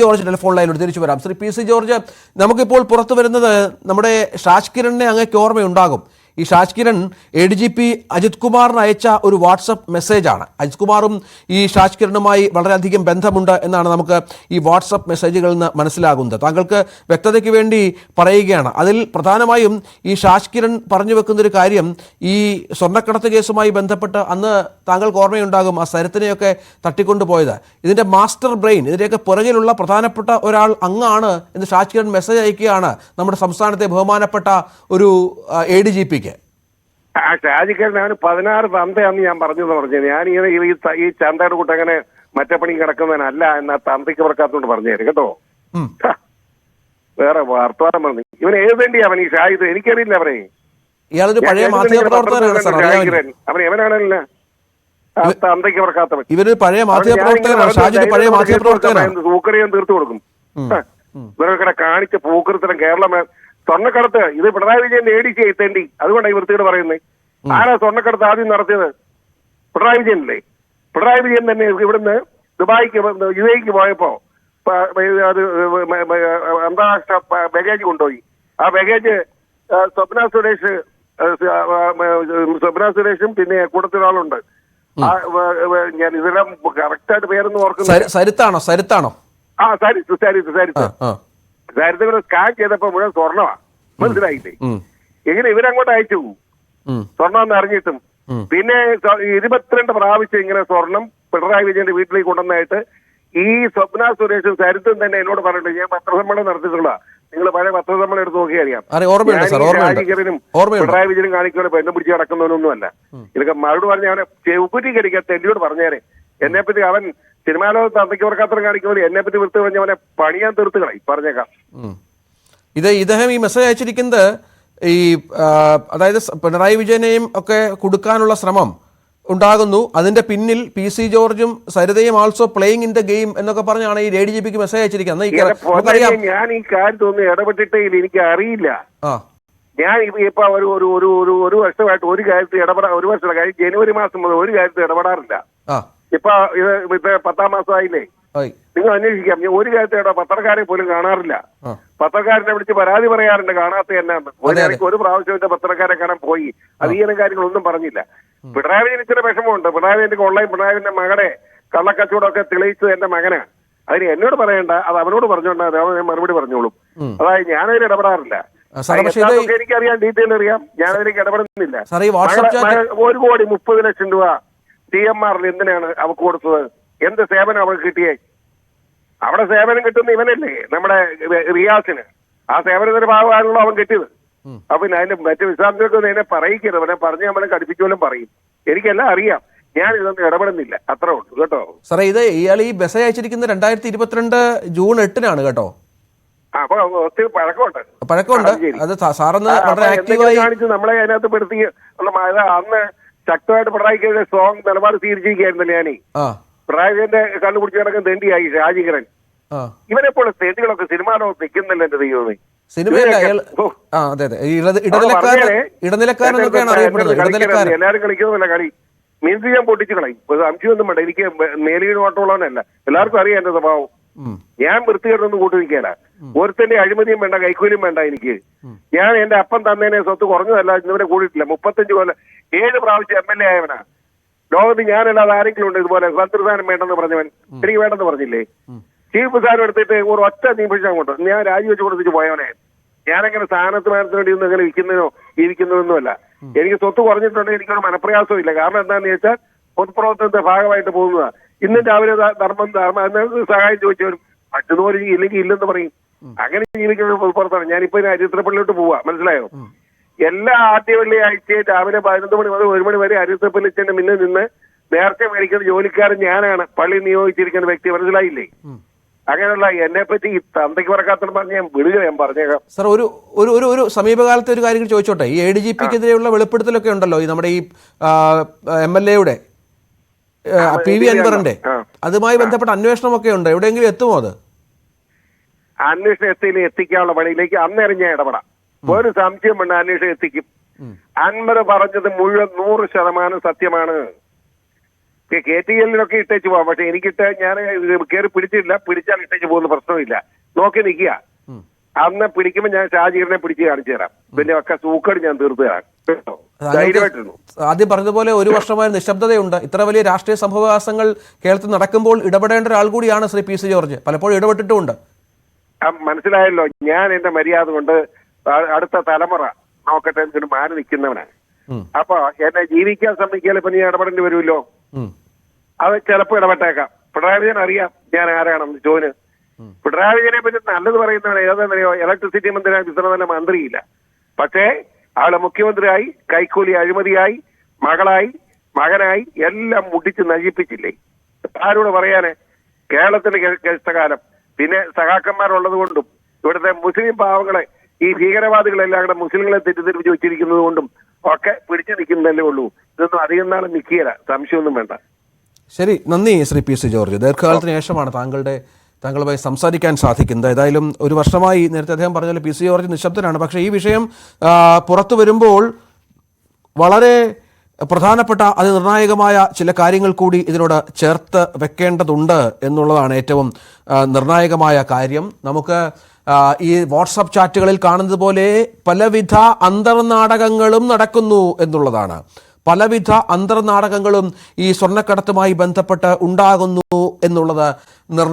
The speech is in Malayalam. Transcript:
ജോർജ് ടെലിഫോൺ ലൈനിലൂടെ തിരിച്ചു വരാം. ശ്രീ പി സി ജോർജ് നമുക്കിപ്പോൾ പുറത്തു വരുന്നത് നമ്മുടെ ഷാജ് കിരണിനെ അങ്ങേക്ക് ഓർമ്മയുണ്ടാകും. ഈ Shaj Kiran A D G P Ajith കുമാറിന് അയച്ച ഒരു വാട്സപ്പ് മെസ്സേജാണ്. അജിത് കുമാറും ഈ ഷാജ് കിരണുമായി വളരെയധികം ബന്ധമുണ്ട് എന്നാണ് നമുക്ക് ഈ വാട്സപ്പ് മെസ്സേജുകളിൽ നിന്ന് മനസ്സിലാകുന്നത്. താങ്കൾക്ക് വ്യക്തതയ്ക്ക് വേണ്ടി പറയുകയാണ്. അതിൽ പ്രധാനമായും ഈ ഷാജ് കിരൺ പറഞ്ഞു വെക്കുന്നൊരു കാര്യം ഈ സ്വർണക്കടത്ത് കേസുമായി ബന്ധപ്പെട്ട് അന്ന് താങ്കൾക്ക് ഓർമ്മയുണ്ടാകും ആ സരത്തിനെയൊക്കെ തട്ടിക്കൊണ്ടുപോയത് ഇതിന്റെ മാസ്റ്റർ ബ്രെയിൻ ഇതിന്റെയൊക്കെ പുറകിലുള്ള പ്രധാനപ്പെട്ട ഒരാൾ അങ്ങാണ് എന്ന് ഷാജ് കിരൺ മെസ്സേജ് അയക്കുകയാണ് നമ്മുടെ സംസ്ഥാനത്തെ ബഹുമാനപ്പെട്ട ഒരു എ ഡി ജി പിക്ക് ആ ഷാജിക്കാരൻ അവന് പതിനാറ് തന്തയാന്ന് ഞാൻ പറഞ്ഞു എന്ന് പറഞ്ഞു ഞാൻ ഇങ്ങനെ ഈ ഈ ചന്തയുടെ കൂട്ട് അങ്ങനെ മറ്റേ പണി കിടക്കുന്നതിനല്ല എന്ന തന്തയ്ക്ക് പറക്കാത്തോണ്ട് പറഞ്ഞു തരും കേട്ടോ വേറെ വർത്തമാനം പറഞ്ഞു. ഇവൻ എഴുതേണ്ടി അവൻ ഈ ഷാജിദ് എനിക്കറിയില്ല അവനെ. ഇയാളൊരു പഴയ മാധ്യമ പ്രവർത്തകനാണ് അവൻ എവനാണല്ല തന്തയ്ക്ക് പറക്കാത്തവൻ. പഴയ മാധ്യമ പ്രവർത്തകനാണ്. ഷാജിദ് പഴയ മാധ്യമ പ്രവർത്തകനാണ്. സൂക്കറിയാൻ തീർത്തു കൊടുക്കും. ഇവരൊക്കെ കാണിച്ച പൂക്കൃത്തരം കേരളം സ്വർണക്കടത്ത് ഇത് പിണറായി വിജയൻ ഡി എത്തേണ്ടി അതുകൊണ്ടാണ് ഈ വൃത്തിയോട് പറയുന്നത് ആരാ സ്വർണക്കടത്ത് ആദ്യം നടത്തിയത്? പിണറായി വിജയനല്ലേ? പിണറായി വിജയൻ തന്നെ ഇവിടുന്ന് ദുബായിക്ക് യു എക്ക് പോയപ്പോ അത് അന്താരാഷ്ട്ര ബാഗേജ് കൊണ്ടുപോയി. ആ ബാഗേജ് സ്വപ്ന സുരേഷ് സ്വപ്ന സുരേഷും പിന്നെ കൂട്ടത്തിലൊരാളുണ്ട് ഞാൻ ഇതെല്ലാം കറക്റ്റായിട്ട് പേരൊന്നും ഓർക്കുന്നു സരി- സരിത്താണോ? സരിത്താണോ? ആ സരി സരി സരിത്ത്. സരിത്തുകൾ സ്കാൻ ചെയ്തപ്പോ മുഴുവൻ സ്വർണമാ മനസ്സിലായില്ലേ? എങ്ങനെ ഇവരങ്ങോട്ട് അയച്ചു? സ്വർണം സ്വർണം അറിഞ്ഞിട്ടും. പിന്നെ ഇരുപത്തിരണ്ട് പ്രാവശ്യം ഇങ്ങനെ സ്വർണം പിണറായി വിജയന്റെ വീട്ടിലേക്ക് കൊണ്ടുവന്നായിട്ട് ഈ സ്വപ്ന സുരേഷും സരിത്തും തന്നെ എന്നോട് പറഞ്ഞിട്ട് ഞാൻ പത്രസമ്മേളനം നടത്തിയിട്ടുള്ള നിങ്ങൾ പഴയ പത്രസമ്മേളനം എടുത്ത് നോക്കി അറിയാം. രാജീകരനും. പിണറായി വിജയനും കാണിക്കുന്ന പെണ്ണും പിടിച്ച് കിടക്കുന്നവനൊന്നുമല്ല ഇതൊക്കെ മറുപടി പറഞ്ഞ അവനെ ചെവുപുരി കടിക്കാത്ത എന്നോട് പറഞ്ഞേരെ. എന്നെ പറ്റി അവൻ സിനിമാ ലോകത്ത് അന്തയ്ക്ക് വർക്കാത്തരം കാണിക്കുന്നവർ എന്നെ പറ്റി വൃത്തി പറഞ്ഞവനെ പണിയാൻ തീർത്ത് കളയും. പറഞ്ഞേക്കാം. ഇത് ഇദ്ദേഹം ഈ മെസ്സേജ് അയച്ചിരിക്കുന്നത് ഈ അതായത് പിണറായി വിജയനെയും ഒക്കെ കൊടുക്കാനുള്ള ശ്രമം ഉണ്ടാകുന്നു. അതിന്റെ പിന്നിൽ പി സി ജോർജും സരിതയും also playing in the game എന്നൊക്കെ പറഞ്ഞാണ് ഈ ഡി ജി പിക്ക് മെസ്സേജ് അയച്ചിരിക്കുന്നത് ഞാൻ ഈ കാര്യത്തൊന്നും ഇടപെട്ടിട്ടേ എനിക്ക് അറിയില്ല. ഞാൻ ഇപ്പൊ ഒരു ഒരു ഒരു ഒരു വർഷമായിട്ട് ഒരു കാര്യത്തിൽ ഇടപെടാ ഒരു വർഷം കഴിഞ്ഞ് ജനുവരി മാസം മുതൽ ഒരു കാര്യത്തിൽ ഇടപെടാറില്ല. ഇപ്പൊ ഇത് ഇപ്പൊ പത്താം മാസമായില്ലേ? നിങ്ങൾ അന്വേഷിക്കാം. ഒരു കാര്യത്തെ ഇട പത്രക്കാരെ പോലും കാണാറില്ല. പത്രക്കാരനെ വിളിച്ച് പരാതി പറയാറുണ്ട്. കാണാത്ത എന്നാന്ന് ഒരു അതെ, അതെ. ഒരു പ്രാവശ്യം എന്റെ പത്രക്കാരെ കാണാൻ പോയി. അധികം കാര്യങ്ങളൊന്നും പറഞ്ഞില്ല. പിണറായി വിജയൻ ഇച്ചിരി വിഷമമുണ്ട്. പിണറായി വിജയന്റെ ഓൺലൈൻ പിണറായി വിജയന്റെ മകനെ കള്ളക്കച്ചവടമൊക്കെ തെളിയിച്ചത് എന്റെ മകനാണ് അതിന് എന്നോട് പറയണ്ട. അത് അവനോട് പറഞ്ഞോണ്ടാ. ഞാൻ മറുപടി പറഞ്ഞോളും. അതായത് ഞാനതിൽ ഇടപെടാറില്ല. ഇത് എനിക്കറിയാം. ഡീറ്റെയിൽ അറിയാം. ഞാൻ അതിലേക്ക് ഇടപെടുന്നില്ല ഒരു കോടി മുപ്പത് ലക്ഷം രൂപ ടി എം ആറിൽ എന്തിനാണ് അവക്ക് കൊടുത്തത്? എന്ത് സേവനം അവൾക്ക് കിട്ടിയേ? അവിടെ സേവനം കിട്ടുന്ന ഇവനല്ലേ നമ്മുടെ റിയാസിന്. ആ സേവനത്തിന്റെ ഭാഗമാണല്ലോ അവൻ കിട്ടിയത്. അപ്പൊ പിന്നെ അതിന്റെ മറ്റു വിശദാംശങ്ങൾക്ക് എന്നെ പറയിക്കരുത്. അവനെ പറഞ്ഞ് നമ്മളെ കടുപ്പിക്കുമല്ലോ പറയും. എനിക്കെല്ലാം അറിയാം. ഞാൻ ഇതൊന്നും ഇടപെടുന്നില്ല. അത്രേ ഉള്ളൂ. കേട്ടോ? സാറേ ഇത് ഇയാൾ ഈ മെസ്സേജ് അയച്ചിരിക്കുന്നത് രണ്ടായിരത്തി ഇരുപത്തിരണ്ട് ജൂൺ എട്ടിനാണ് കേട്ടോ. അപ്പൊ ഒത്തിരി പഴക്കമുണ്ട്. പഴക്കമുണ്ട്. അത്. സാറൊന്ന് വളരെ എന്തെങ്കിലും ആക്റ്റീവായി കാണിച്ച് നമ്മളെ അതിനകത്ത് പെടുത്തി അന്ന് ശക്തമായിട്ട് പിണറായിക്കെതിരെ സ്ട്രോങ് നിലപാട് സ്വീകരിച്ചിരിക്കുകയായിരുന്നു ഞാനീ. പിണറായിന്റെ പിണറായി കണ്ണുപിടിച്ച് കിടക്കുന്ന തെണ്ടിയായി ഷാജികരൻ ആ. ഇവനെപ്പോലെ തെണ്ടികളൊക്കെ സിനിമാ ലോകത്ത് നിൽക്കുന്നില്ല എന്റെ ദൈവമേ. എല്ലാരും കളിക്കുന്നില്ല കളി. മീൻസ് ഞാൻ പൊട്ടിച്ചു കളയും. സംശയമൊന്നും വേണ്ട എനിക്ക് മേലീട് ഓട്ടമുള്ളവനല്ല എല്ലാവർക്കും അറിയാം എന്റെ സ്വഭാവം. ഞാൻ വൃത്തികേട്ടൊന്നും കൂട്ടി നിൽക്കാല ഒരുത്തന്റെ അഴിമതിയും വേണ്ട കൈക്കൂലിയും വേണ്ട എനിക്ക്. ഞാൻ എന്റെ അപ്പം തന്നേനെ സ്വത്ത് കുറഞ്ഞതല്ല ഇന്നുവരെ കൂടിയിട്ടില്ല. മുപ്പത്തഞ്ച് കൊല്ലം ഏഴ് പ്രാവശ്യം എം എൽ എ ആയവനാ. ലോകത്ത് ഞാനല്ലാതെ ആരെങ്കിലും ഉണ്ട് ഇതുപോലെ സന്ത്രസാനം വേണ്ടെന്ന് പറഞ്ഞവൻ? എനിക്ക് വേണ്ടെന്ന് പറഞ്ഞില്ലേ? ചീഫ് സാധനം എടുത്തിട്ട് ഒരു ഒറ്റ നിമിഷം അങ്ങോട്ട് ഞാൻ രാജിവെച്ച് കൊടുത്തിട്ട് പോയവനെ. ഞാനങ്ങനെ സ്ഥാനത്ത് മാനത്തിന് വേണ്ടി ഒന്നും അങ്ങനെ ഇരിക്കുന്നതിനോ ഇരിക്കുന്നതൊന്നുമല്ല. എനിക്ക് സ്വത്ത് കുറഞ്ഞിട്ടുണ്ടെങ്കിൽ എനിക്കൊരു മനപ്രയാസവും ഇല്ല. കാരണം എന്താണെന്ന് വെച്ചാൽ പൊതുപ്രവർത്തനത്തിന്റെ ഭാഗമായിട്ട് പോകുന്നതാണ് ഇന്ന് രാവിലെ ധർമ്മം ധർമ്മം സഹായം ചോദിച്ചവരും മറ്റതുപോലെ ഇല്ലെങ്കിൽ ഇല്ലെന്ന് പറയും. അങ്ങനെ ജീവിക്കുന്ന പുറത്താണ്. ഞാനിപ്പോ അരിത്രപ്പള്ളിയിലോട്ട് അരിത്രപ്പള്ളിലോട്ട് പോവാ. മനസ്സിലായോ? എല്ലാ ആദ്യ വെള്ളിയാഴ്ചയും രാവിലെ പതിനൊന്ന് മണി മുതൽ ഒരു മണി വരെ അരിത്രപ്പള്ളിച്ചന്റെ മുന്നിൽ നിന്ന് നേരത്തെ മേടിക്കുന്ന ജോലിക്കാരൻ ഞാനാണ്. പള്ളി നിയോഗിച്ചിരിക്കുന്ന വ്യക്തി. മനസ്സിലായില്ലേ? അങ്ങനെയുള്ള എന്നെ പറ്റി ഈ തന്തയ്ക്ക് പറക്കാത്ത പറഞ്ഞ ഞാൻ വിടുക ഞാൻ പറഞ്ഞേക്കാം. സാർ ഒരു ഒരു ഒരു ഒരു സമീപകാലത്തെ ഒരു കാര്യം ചോദിച്ചോട്ടെ? ഈ എ ഡി ജി പിക്കെതിരെയുള്ള വെളിപ്പെടുത്തലൊക്കെ ഉണ്ടല്ലോ. ഈ നമ്മുടെ ഈ എം എൽ എയുടെ പി വി അൻവറിന്റെ. അതുമായി ബന്ധപ്പെട്ട അന്വേഷണമൊക്കെ ഉണ്ട്. എവിടെയെങ്കിലും എത്തുമോ അത്? അന്വേഷണം എത്തിയില്ല എത്തിക്കാനുള്ള വഴിയിലേക്ക് അന്നേരം ഞാൻ ഇടപെടാം. ഒരു സംശയം വേണ്ട അന്വേഷണം എത്തിക്കും. അൻവർ പറഞ്ഞത് മുഴുവൻ നൂറ് ശതമാനം സത്യമാണ്. കെ ടി എല്ലിനൊക്കെ ഇട്ടേച്ച് പോവാം. പക്ഷെ എനിക്കിട്ട് ഞാൻ കയറി പിടിച്ചിട്ടില്ല. പിടിച്ചാൽ ഇട്ടേച്ച് പോകുന്ന പ്രശ്നമില്ല. നോക്കി നിൽക്കുക. അന്ന് പിടിക്കുമ്പോൾ ഞാൻ ഷാജീറിനെ പിടിച്ച് കാണിച്ചു തരാം. പിന്നെ ഒക്കെ സൂക്കട് ഞാൻ തീർത്തു തരാം. ആദ്യം പറഞ്ഞതുപോലെ ഒരു വർഷമായ നിശബ്ദതയുണ്ട്. ഇത്ര വലിയ രാഷ്ട്രീയ സംഭവവികാസങ്ങൾ കേരളത്തിൽ നടക്കുമ്പോൾ ഇടപെടേണ്ട ഒരാൾ കൂടിയാണ് ശ്രീ പി സി ജോർജ്. പലപ്പോഴും ഇടപെട്ടിട്ടുമുണ്ട്. മനസ്സിലായല്ലോ ഞാൻ എന്റെ മര്യാദ കൊണ്ട് അടുത്ത തലമുറ നോക്കട്ടെ എന്നിട്ട് മാറി നിൽക്കുന്നവനാണ്. അപ്പൊ എന്നെ ജീവിക്കാൻ സമ്മതിക്കാൽ ഇപ്പൊ നീ ഇടപെടേണ്ടി വരുമല്ലോ. അത് ചിലപ്പോൾ ഇടപെട്ടേക്കാം. പിണറായി വിജയൻ അറിയാം ഞാൻ ആരാണെന്ന് ജോന്. പിണറായി വിജയനെ പറ്റി നല്ലത് പറയുന്നതാണ് ഏതാണെന്നറിയോ ഇലക്ട്രിസിറ്റി മന്ത്രിയായി നല്ല മന്ത്രിയില്ല. പക്ഷേ ആളെ മുഖ്യമന്ത്രിയായി കൈക്കൂലി അഴിമതിയായി മകളായി മകനായി എല്ലാം മുടിച്ച് നശിപ്പിച്ചില്ലേ? ആരോട് പറയാനേ? കേരളത്തിന്റെ കഷ്ടകാലം പിന്നെ സഹാക്കന്മാരുള്ളത് കൊണ്ടും ഇവിടുത്തെ മുസ്ലിം പാവങ്ങളെ ഈ ഭീകരവാദികളെല്ലാം കൂടെ മുസ്ലിങ്ങളെ തെറ്റിദ്ധരിപ്പിച്ച് വെച്ചിരിക്കുന്നത് കൊണ്ടും ഒക്കെ പിടിച്ചു നിൽക്കുന്നതല്ലേ ഉള്ളൂ. ഇതൊന്നും അധികം നാളെ നിൽക്കുകയില്ല. സംശയമൊന്നും വേണ്ട. ശരി നന്ദി ശ്രീ പി സി ജോർജ്. ദീർഘകാലത്തിന് ശേഷമാണ് താങ്കളുടെ താങ്കളുമായി സംസാരിക്കാൻ സാധിക്കുന്നത്. ഏതായാലും ഒരു വർഷമായി നേരത്തെ അദ്ദേഹം പറഞ്ഞാൽ പി സി ജോർജ് നിശബ്ദനാണ്. പക്ഷേ ഈ വിഷയം പുറത്തു വരുമ്പോൾ വളരെ പ്രധാനപ്പെട്ട അതിനിർണായകമായ ചില കാര്യങ്ങൾ കൂടി ഇതിനോട് ചേർത്ത് വെക്കേണ്ടതുണ്ട് എന്നുള്ളതാണ് ഏറ്റവും നിർണായകമായ കാര്യം. നമുക്ക് ഈ വാട്സപ്പ് ചാറ്റുകളിൽ കാണുന്നത് പോലെ പലവിധ അന്തർനാടകങ്ങളും നടക്കുന്നു എന്നുള്ളതാണ്. പലവിധ അന്തർനാടകങ്ങളും ഈ സ്വർണക്കടത്തുമായി ബന്ധപ്പെട്ട് ഉണ്ടാകുന്നു എന്നുള്ളത്